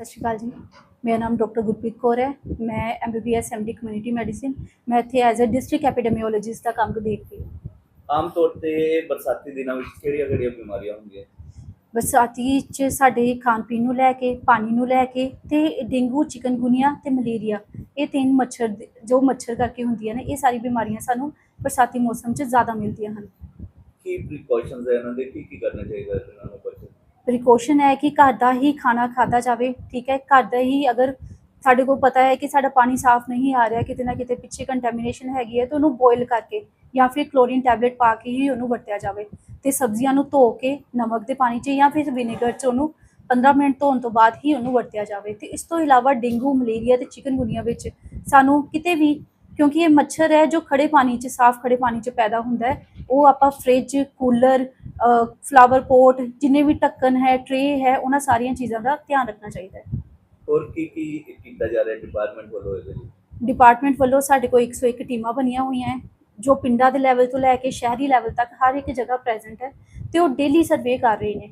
ਸਤਿ ਸ਼੍ਰੀ ਅਕਾਲ ਜੀ। ਮੇਰਾ ਨਾਮ ਡਾਕਟਰ ਗੁਰਪ੍ਰੀਤ ਕੌਰ ਹੈ। ਮੈਂ ਐਮਬੀਬੀਐਸ ਐਮਡੀ ਕਮਿਊਨਿਟੀ ਮੈਡੀਸਿਨ ਮੈਂ ਇੱਥੇ ਐਜ਼ ਅ ਡਿਸਟ੍ਰਿਕਟ ਐਪੀਡੈਮੀਓਲੋਜਿਸਟ ਦਾ ਕੰਮ ਦੇਖਦੀ ਹਾਂ। ਆਮ ਤੌਰ ਤੇ ਬਰਸਾਤੀ ਦਿਨਾਂ ਵਿੱਚ ਕਿਹੜੀਆਂ ਕਿਹੜੀਆਂ ਬਿਮਾਰੀਆਂ ਹੁੰਦੀਆਂ? ਬਰਸਾਤੀ ਚ ਸਾਡੇ ਖਾਣ ਪੀਣ ਨੂੰ ਲੈ ਕੇ ਪਾਣੀ ਨੂੰ ਲੈ ਕੇ ਤੇ ਡੇਂਗੂ ਚਿਕਨਗੁਨੀਆ ਤੇ ਮਲੇਰੀਆ। ਇਹ ਤਿੰਨ ਮੱਛਰ ਦੇ- ਜੋ ਮੱਛਰ ਕਰਕੇ ਹੁੰਦੀਆਂ ਨੇ ਇਹ ਸਾਰੀ ਬਿਮਾਰੀਆਂ ਸਾਨੂੰ ਬਰਸਾਤੀ ਮੌਸਮ 'ਚ ਜ਼ਿਆਦਾ ਮਿਲਦੀਆਂ ਹਨ। ਕੀ ਪ੍ਰੀਕਾਸ਼ਨਸ ਹੈ ਇਹਨਾਂ ਦੇ? ਕੀ ਕੀ ਕਰਨਾ ਚਾਹੀਦਾ ਇਹਨਾਂ ਨੂੰ? ਪ੍ਰੀਕਾਸ਼ਨ ਹੈ ਕਿ ਘਰ ਦਾ ਹੀ ਖਾਣਾ ਖਾਦਾ ਜਾਵੇ, ਠੀਕ ਹੈ? ਘਰ ਦਾ ਹੀ ਅਗਰ ਸਾਡੇ ਕੋਲ ਪਤਾ ਹੈ ਕਿ ਸਾਡਾ ਪਾਣੀ ਸਾਫ਼ ਨਹੀਂ ਆ ਰਿਹਾ, ਕਿਤੇ ਨਾ ਕਿਤੇ ਪਿੱਛੇ ਕੰਟੈਮੀਨੇਸ਼ਨ ਹੈਗੀ ਹੈ, ਤਾਂ ਉਹਨੂੰ ਬੋਇਲ ਕਰਕੇ ਜਾਂ ਫਿਰ ਕਲੋਰੀਨ ਟੈਬਲੇਟ ਪਾ ਕੇ ਹੀ ਉਹਨੂੰ ਵਰਤਿਆ ਜਾਵੇ ਤੇ ਸਬਜ਼ੀਆਂ ਨੂੰ ਧੋ ਕੇ ਨਮਕ ਦੇ ਪਾਣੀ 'ਚ ਜਾਂ ਫਿਰ ਵਿਨੇਗਰ 'ਚ ਉਹਨੂੰ 15 ਮਿੰਟ ਧੋਣ ਤੋਂ ਬਾਅਦ ਹੀ ਉਹਨੂੰ ਵਰਤਿਆ ਜਾਵੇ ਤੇ ਇਸ ਤੋਂ ਇਲਾਵਾ ਡੇਂਗੂ, ਮਲੇਰੀਆ ਤੇ ਚਿਕਨਗੁਨੀਆ ਵਿੱਚ ਸਾਨੂੰ ਕਿਤੇ ਵੀ, ਕਿਉਂਕਿ ਇਹ ਮੱਛਰ ਹੈ ਜੋ ਖੜੇ ਪਾਣੀ 'ਚ, ਸਾਫ਼ ਖੜੇ ਪਾਣੀ 'ਚ ਪੈਦਾ ਹੁੰਦਾ ਹੈ, ਉਹ ਆਪਾਂ ਫ੍ਰਿਜ ਕੂਲਰ ਫਲਾਵਰ ਪੋਟ ਜਿੰਨੇ ਵੀ ਢੱਕਣ ਹੈ ਟਰੇ ਹੈ ਉਹਨਾਂ ਸਾਰੀਆਂ ਚੀਜ਼ਾਂ ਦਾ ਧਿਆਨ ਰੱਖਣਾ ਚਾਹੀਦਾ ਹੈ। ਹੋਰ ਕੀ ਕੀ ਕੀਤਾ ਜਾ ਰਿਹਾ ਡਿਪਾਰਟਮੈਂਟ ਵੱਲੋਂ ਇਹਦੇ ਲਈ? ਡਿਪਾਰਟਮੈਂਟ ਵੱਲੋਂ ਸਾਡੇ ਕੋਲ 101 ਟੀਮਾਂ ਬਣੀਆਂ ਹੋਈਆਂ ਹੈ ਜੋ ਪਿੰਡਾਂ ਦੇ ਲੈਵਲ ਤੋਂ ਲੈ ਕੇ ਸ਼ਹਿਰੀ ਲੈਵਲ ਤੱਕ ਹਰ ਇੱਕ ਜਗ੍ਹਾ ਪ੍ਰੈਜ਼ੈਂਟ ਹੈ ਤੇ ਉਹ ਡੇਲੀ ਸਰਵੇ ਕਰ ਰਹੇ ਨੇ।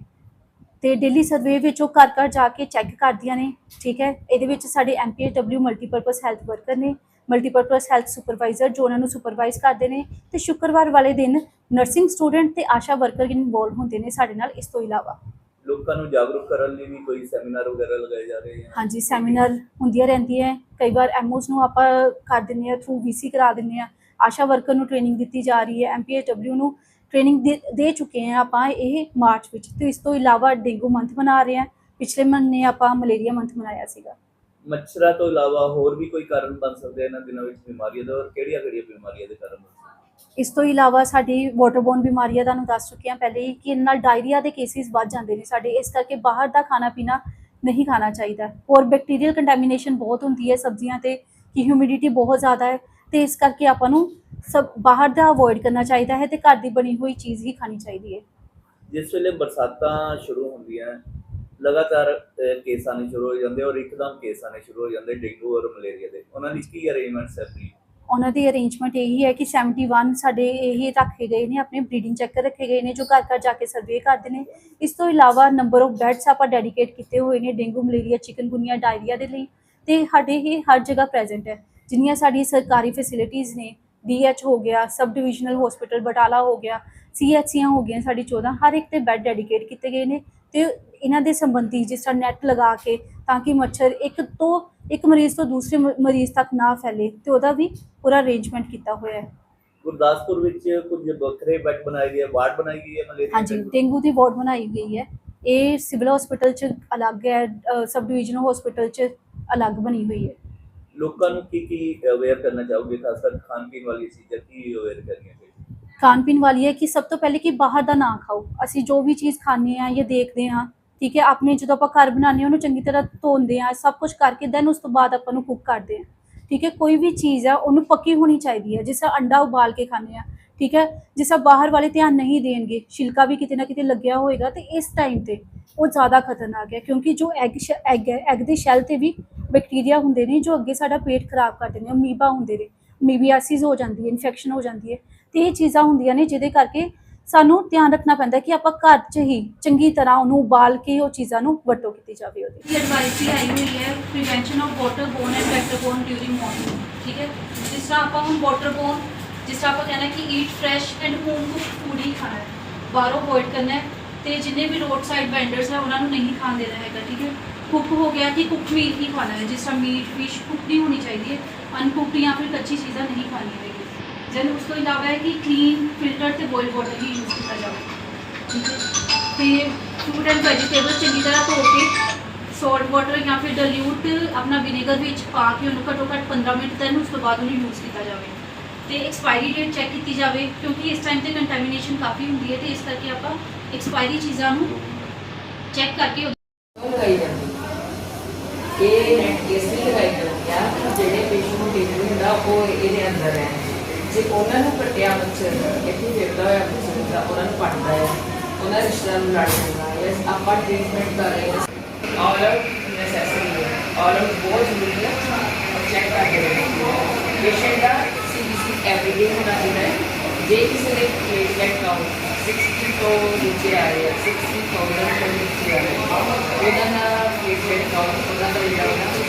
ਤੇ ਡੇਲੀ ਸਰਵੇ ਵਿੱਚ ਉਹ ਘਰ ਘਰ ਜਾ ਕੇ ਚੈੱਕ ਕਰਦੀਆਂ ਨੇ ਠੀਕ ਹੈ? ਇਹਦੇ ਵਿੱਚ ਸਾਡੇ ਐਮਪੀਐਡਬਲਿਊ ਮਲਟੀਪਰਪਸ ਹੈਲਥ ਵਰਕਰ ਨੇ ਮਲਟੀਪਰਪਸ ਹੈਲਥ ਸੁਪਰਵਾਈਜ਼ਰ ਜੋ ਉਹਨਾਂ ਨੂੰ ਸੁਪਰਵਾਈਜ਼ ਕਰਦੇ ਨੇ ਤੇ ਸ਼ੁੱਕਰਵਾਰ ਵਾਲੇ ਦਿਨ ਨਰਸਿੰਗ ਸਟੂਡੈਂਟ ਤੇ ਆਸ਼ਾ ਵਰਕਰ ਇਨਵੋਲਵ ਹੁੰਦੇ ਨੇ ਸਾਡੇ ਨਾਲ ਇਸ ਤੋਂ ਇਲਾਵਾ। ਲੋਕਾਂ ਨੂੰ ਜਾਗਰੂਕ ਕਰਨ ਲਈ ਵੀ ਕੋਈ ਸੈਮੀਨਾਰ ਵਗੈਰਾ ਲਗਾਏ ਜਾ ਰਹੇ ਹਨ ਹਾਂਜੀ ਸੈਮੀਨਾਰ ਹੁੰਦੀਆਂ ਰਹਿੰਦੀਆਂ ਹੈ। ਕਈ ਵਾਰ ਐਮਓਸ ਨੂੰ ਆਪਾਂ ਕਰ ਦਿੰਦੇ ਆ ਥਰੂ ਵੀਸੀ ਕਰਾ ਦਿੰਦੇ ਆ ਆਸ਼ਾ ਵਰਕਰ ਨੂੰ ਟ੍ਰੇਨਿੰਗ ਦਿੱਤੀ ਜਾ ਰਹੀ ਹੈ ਐਮਪੀਐਚਡਬਲਿਊ ਨੂੰ ਟ੍ਰੇਨਿੰਗ ਦੇ ਚੁੱਕੇ ਹਾਂ ਆਪਾਂ ਇਹ ਮਾਰਚ ਵਿੱਚ। ਤੇ ਇਸ ਤੋਂ ਇਲਾਵਾ ਡੇਂਗੂ ਮੰਥ ਮਨਾ ਰਹੇ ਹਾਂ। ਪਿਛਲੇ ਮਹੀਨੇ ਆਪਾਂ ਮਲੇਰੀਆ ਮੰਥ ਮਨਾਇਆ ਸੀਗਾ। ਮੱਛਰਾਂ ਤੋਂ ਇਲਾਵਾ ਹੋਰ ਵੀ ਕੋਈ ਕਾਰਨ ਬਣ ਸਕਦੇ ਆ ਇਹਨਾਂ ਦਿਨਾਂ ਵਿੱਚ ਬਿਮਾਰੀਆਂ ਦਾ ਔਰ ਕਿਹੜੀਆਂ ਕਿਹੜੀਆਂ ਬਿਮਾਰੀਆਂ ਦੇ ਕਾਰਨ ਬਣ ਸਕਦੇ ਇਸ ਤੋਂ ਇਲਾਵਾ ਸਾਡੀ ਵਾਟਰਬੋਰਨ ਬਿਮਾਰੀਆਂ ਦਾ ਨੂੰ ਦੱਸ ਚੁੱਕੇ ਹਾਂ। ਪਹਿਲੇ ਹੀ ਕਿ ਇਹਨਾਂ ਨਾਲ ਡਾਇਰੀਆ ਦੇ ਕੇਸਿਸ ਵੱਧ ਜਾਂਦੇ ਨੇ ਸਾਡੇ ਇਸ ਕਰਕੇ ਬਾਹਰ ਦਾ ਖਾਣਾ ਪੀਣਾ ਨਹੀਂ ਖਾਣਾ ਚਾਹੀਦਾ। ਔਰ ਬੈਕਟੀਰੀਅਲ ਕੰਟੈਮੀਨੇਸ਼ਨ ਬਹੁਤ ਹੁੰਦੀ ਹੈ ਸਬਜ਼ੀਆਂ ਤੇ ਕਿ ਹਿਊਮਿਡਿਟੀ ਬਹੁਤ ਜ਼ਿਆਦਾ ਹੈ ਤੇ ਇਸ ਕਰਕੇ ਆਪਾਂ ਨੂੰ ਸਭ ਬਾਹਰ ਦਾ ਅਵੋਇਡ ਕਰਨਾ ਚਾਹੀਦਾ ਹੈ ਤੇ ਘਰ ਦੀ ਬਣੀ ਹੋਈ ਚੀਜ਼ ਹੀ ਖਾਣੀ ਚਾਹੀਦੀ ਹੈ। ਜਿਸ ਵੇਲੇ ਬਰਸਾਤਾਂ ਸ਼ੁਰੂ ਹੁੰਦੀਆਂ ਲਗਾਤਾਰ ਅਹ, ਕੇਸ ਆਉਣੇ ਸ਼ੁਰੂ ਹੋ ਜਾਂਦੇ ਔਰ ਇੱਕਦਮ ਕੇਸ ਆਉਣੇ ਸ਼ੁਰੂ ਹੋ ਜਾਂਦੇ ਡੇਂਗੂ ਔਰ ਮਲੇਰੀਆ ਦੇ। ਉਹਨਾਂ ਲਈ ਕੀ ਅਰੇਂਜਮੈਂਟਸ ਹੈ ਆਪਣੀ? ਉਹਨਾਂ ਦੀ ਅਰੇਂਜਮੈਂਟ ਇਹੀ ਹੈ ਕਿ 71 ਸਾਡੇ ਇਹ ਰੱਖੇ ਗਏ ਨੇ ਆਪਣੇ ਬਰੀਡਿੰਗ ਚੈੱਕਰ ਰੱਖੇ ਗਏ ਨੇ ਜੋ ਘਰ ਘਰ ਜਾ ਕੇ ਸਰਵੇ ਕਰਦੇ ਨੇ। ਇਸ ਤੋਂ ਇਲਾਵਾ ਨੰਬਰ ਆਫ ਬੈੱਡਸ ਆਪਾਂ ਡੈਡੀਕੇਟ ਕੀਤੇ ਹੋਏ ਨੇ ਡੇਂਗੂ ਮਲੇਰੀਆ ਚਿਕਨਗੁਨੀਆ ਡਾਇਰੀਆ ਦੇ ਲਈ। ਤੇ ਸਾਡੇ ਇਹ ਹਰ ਜਗ੍ਹਾ ਪ੍ਰੈਜ਼ੈਂਟ ਹੈ। ਜਿੰਨੀਆਂ ਸਾਡੀ ਸਰਕਾਰੀ ਫੈਸਿਲਿਟੀਜ਼ ਨੇ ਡੀਐਚ ਹੋ ਗਿਆ ਸਬ ਡਿਵੀਜ਼ਨਲ ਹਸਪੀਟਲ ਬਟਾਲਾ ਹੋ ਗਿਆ ਸੀਐਚਸੀਆਂ ਹੋ ਗਈਆਂ ਸਾਡੀ 14 ਹਰ ਇੱਕ ਤੇ ਬੈੱਡ ਡੈਡੀਕੇਟ ਕੀਤੇ ਗਏ ਨੇ। ਤੇ ਇਹਨਾਂ ਦੇ ਸੰਬੰਧੀ ਜਿਸ ਤਰ੍ਹਾਂ ਨੈਟ ਲਗਾ ਕੇ ਤਾਂ ਕਿ ਮੱਛਰ ਇੱਕ ਤੋਂ ਇੱਕ ਮਰੀਜ਼ ਤੋਂ ਦੂਸਰੇ ਮਰੀਜ਼ ਤੱਕ ਨਾ ਫੈਲੇ ਤੇ ਉਹਦਾ ਵੀ ਪੂਰਾ ਅਰੇਂਜਮੈਂਟ ਕੀਤਾ ਹੋਇਆ ਹੈ। ਗੁਰਦਾਸਪੁਰ ਵਿੱਚ ਕੁਝ ਵੱਖਰੇ ਬੈੱਡ ਬਣਾਏ ਗਏ ਵਾਰਡ ਬਣਾਈ ਗਈ ਹੈ ਮਲੇਰੀਆ ਹਾਂਜੀ? ਡੇਂਗੂ ਦੀ ਵਾਰਡ ਬਣਾਈ ਗਈ ਹੈ। ਇਹ ਸਿਵਲ ਹਸਪੀਟਲ ਚ ਅਲੱਗ ਹੈ ਸਬ ਡਿਵੀਜ਼ਨਲ ਹਸਪੀਟਲ ਚ ਅਲੱਗ ਬਣੀ ਹੋਈ ਹੈ। ਲੋਕਾਂ ਨੂੰ ਕੀ ਕੀ ਅਵੇਅਰ ਕਰਨਾ ਚਾਹੋਗੇ ਖਾਸ ਕਰ ਖਾਣ ਪੀਣ ਵਾਲੀ ਚੀਜ਼ਾਂ ਕੀ ਅਵੇਅਰ ਕਰਨੀਆਂ ਚਾਹੀਦੀਆਂ? ਖਾਣ ਪੀਣ ਵਾਲੀ ਹੈ ਕਿ ਸਭ ਤੋਂ ਪਹਿਲੇ ਕਿ ਬਾਹਰ ਦਾ ਨਾ ਖਾਓ। ਅਸੀਂ ਜੋ ਵੀ ਚੀਜ਼ ਖਾਂਦੇ ਆ ਜਾਂ ਦੇਖਦੇ ਹਾਂ ਠੀਕ ਹੈ, ਆਪਣੇ ਜਦੋਂ ਆਪਾਂ ਘਰ ਬਣਾਉਂਦੇ ਹਾਂ, ਉਹਨੂੰ ਚੰਗੀ ਤਰ੍ਹਾਂ ਧੋਂਦੇ ਆ ਸਭ ਕੁਝ ਕਰਕੇ ਦੈਨ ਉਸ ਤੋਂ ਬਾਅਦ ਆਪਾਂ ਨੂੰ ਕੁੱਕ ਕਰਦੇ ਆ ਠੀਕ ਹੈ, ਕੋਈ ਵੀ ਚੀਜ਼ ਆ, ਉਹਨੂੰ ਪੱਕੀ ਹੋਣੀ ਚਾਹੀਦੀ ਹੈ। ਜਿਸ ਤਰ੍ਹਾਂ ਅੰਡਾ ਉਬਾਲ ਕੇ ਖਾਂਦੇ ਆ ਠੀਕ ਹੈ, ਜਿਸ ਤਰ੍ਹਾਂ ਬਾਹਰ ਵਾਲੇ ਧਿਆਨ ਨਹੀਂ ਦੇਣਗੇ, ਛਿਲਕਾ ਵੀ ਕਿਤੇ ਨਾ ਕਿਤੇ ਲੱਗਿਆ ਹੋਏਗਾ, ਤੇ ਇਸ ਟਾਈਮ ਤੇ ਉਹ ਜ਼ਿਆਦਾ ਖਤਰਨਾਕ ਹੈ, ਕਿਉਂਕਿ ਜੋ ਐਗ ਐਗ ਹੈ ਐਗ ਦੇ ਸ਼ੈਲ ਤੇ ਵੀ ਬੈਕਟੀਰੀਆ ਹੁੰਦੇ ਨੇ, ਜੋ ਅੱਗੇ ਸਾਡਾ ਪੇਟ ਖਰਾਬ ਕਰਦੇ ਨੇ, ਅਮੀਬਾ ਹੁੰਦੇ ਨੇ ਮੀਬੀਆਸਿਸ ਹੋ ਜਾਂਦੀ ਹੈ ਇਨਫੈਕਸ਼ਨ ਹੋ ਜਾਂਦੀ ਹੈ, ਤੇ ਇਹ ਚੀਜ਼ਾਂ ਹੁੰਦੀਆਂ ਨੇ, ਜਿਹਦੇ ਕਰਕੇ ਸਾਨੂੰ ਧਿਆਨ ਰੱਖਣਾ ਪੈਂਦਾ ਕਿ ਆਪਾਂ ਘਰ 'ਚ ਹੀ ਚੰਗੀ ਤਰ੍ਹਾਂ ਉਹਨੂੰ ਉਬਾਲ ਕੇ ਉਹ ਚੀਜ਼ਾਂ ਨੂੰ ਵਰਤੋਂ ਕੀਤੀ ਜਾਵੇ ਉਹਦੀ। ਐਡਵਾਈਜ਼ਰੀ ਆਈ ਹੋਈ ਹੈ prevention of waterborne and vectorborne during monsoon ਠੀਕ ਹੈ? ਜਿਸ ਤਰ੍ਹਾਂ ਆਪਾਂ ਹੁਣ ਵਾਟਰਬੋਰਨ ਜਿਸ ਤਰ੍ਹਾਂ ਆਪਾਂ ਕਹਿੰਦੇ ਕਿ eat fresh and home cook food ਹੀ ਖਾਣਾ ਹੈ। ਬਾਹਰੋਂ ਅਵੋਇਡ ਕਰਨਾ ਹੈ ਤੇ ਜਿੰਨੇ ਵੀ ਰੋਡ ਸਾਈਡ ਵੈਂਡਰਸ ਹੈ, ਉਹਨਾਂ ਨੂੰ ਨਹੀਂ ਖਾਣ ਦੇਣਾ ਹੈਗਾ, ਠੀਕ ਹੈ? ਕੁੱਕ ਹੋ ਗਿਆ ਕਿ ਕੁੱਕ ਮੀਟ ਹੀ ਖਾਣਾ ਹੈ, ਜਿਸ ਤਰ੍ਹਾਂ ਮੀਟ ਫਿਸ਼ ਕੁੱਕ ਨਹੀਂ ਹੋਣੀ ਚਾਹੀਦੀ ਹੈ ਅਨਕੁੱਕਡ ਜਾਂ ਫਿਰ ਕੱਚੀ ਚੀਜ਼ਾਂ ਨਹੀਂ ਖਾਣੀਆਂ ਹੈਗੀਆਂ। ਦੈਨ ਉਸ ਤੋਂ ਇਲਾਵਾ ਹੈ ਕਿ ਕਲੀਨ ਫਿਲਟਰ ਬੋਇਲ ਵਾਟਰ ਹੀ ਯੂਜ਼ ਕੀਤਾ ਜਾਵੇ। ਠੀਕ ਹੈ ਤੇ ਫਰੂਟ ਐਂਡ ਵੈਜੀਟੇਬਲ ਚੰਗੀ ਤਰ੍ਹਾਂ ਧੋ ਕੇ ਸੋਲਟ ਵਾਟਰ ਜਾਂ ਫਿਰ ਡਿਲੂਟ ਆਪਣਾ ਵਿਨੇਗਰ ਵਿੱਚ ਪਾ ਕੇ ਉਹਨੂੰ ਘੱਟੋ ਘੱਟ 15 ਮਿੰਟ ਤੱਕ ਉਸ ਤੋਂ ਬਾਅਦ ਉਹਨੂੰ ਯੂਜ਼ ਕੀਤਾ ਜਾਵੇ। ਤੇ ਐਕਸਪਾਇਰੀ ਡੇਟ ਚੈੱਕ ਕੀਤੀ ਜਾਵੇ ਕਿਉਂਕਿ ਇਸ ਟਾਈਮ ਤੇ ਕੰਟੈਮੀਨੇਸ਼ਨ ਕਾਫੀ ਹੁੰਦੀ ਹੈ ਤੇ ਇਸ ਕਰਕੇ ਆਪਾਂ ਐਕਸਪਾਇਰੀ ਚੀਜ਼ਾਂ ਨੂੰ ਚੈੱਕ ਕਰਕੇ ਲਗਾਈ ਜਾਂਦੀ ਇਹ ਨੈਟ ਕੇਸ ਵੀ ਲਗਾਈ ਜਾਂਦੀ ਆ ਜਿਹੜੇ ਪੇਸ਼ੈਂਟ ਨੂੰ ਡੇਂਗੂ ਹੁੰਦਾ ਉਹ ਇਹਦੇ ਅੰਦਰ ਹੈ ਜੇ ਉਹਨਾਂ ਨੂੰ ਕੱਟਿਆ ਬੱਚੇ ਇੱਥੇ ਫਿਰਦਾ ਹੋਇਆ ਮੱਛਰ ਦਾ ਉਹਨਾਂ ਨੂੰ ਪੜਦਾ ਹੈ। ਉਹਨਾਂ ਦੇ ਰਿਸ਼ਤੇਦਾਰ ਨੂੰ ਲੜ ਜਾਂਦਾ ਹੈ ਆਪਾਂ ਟ੍ਰੀਟਮੈਂਟ ਕਰ ਰਹੇ ਹਾਂ। ਆਲ ਆਊਟ ਨੈਸੈਸਰੀ ਹੈ। ਆਲ ਆਊਟ ਬਹੁਤ ਜ਼ਰੂਰੀ ਹੈ। ਚੈੱਕ ਕਰਦੇ ਪੇਸ਼ੈਂਟ ਦਾ ਸੀਬੀਸੀ ਐਵਰੀਡੇ ਹੋਣਾ ਚਾਹੀਦਾ ਹੈ। ਜੇ ਕਿਸੇ ਦੇ ਪਲੇਟਲੈਟ ਕਾਊਂਟ 60 ਤੋਂ ਨੀਚੇ ਆ ਰਿਹਾ 60000 ਤੋਂ ਨੀਚੇ ਆ ਰਿਹਾ ਉਹਨਾਂ ਦਾ ਟ੍ਰੀਟਮੈਂਟ ਉਹਨਾਂ ਦਾ ਜਿਹੜਾ ਉਹਨਾਂ ਨੂੰ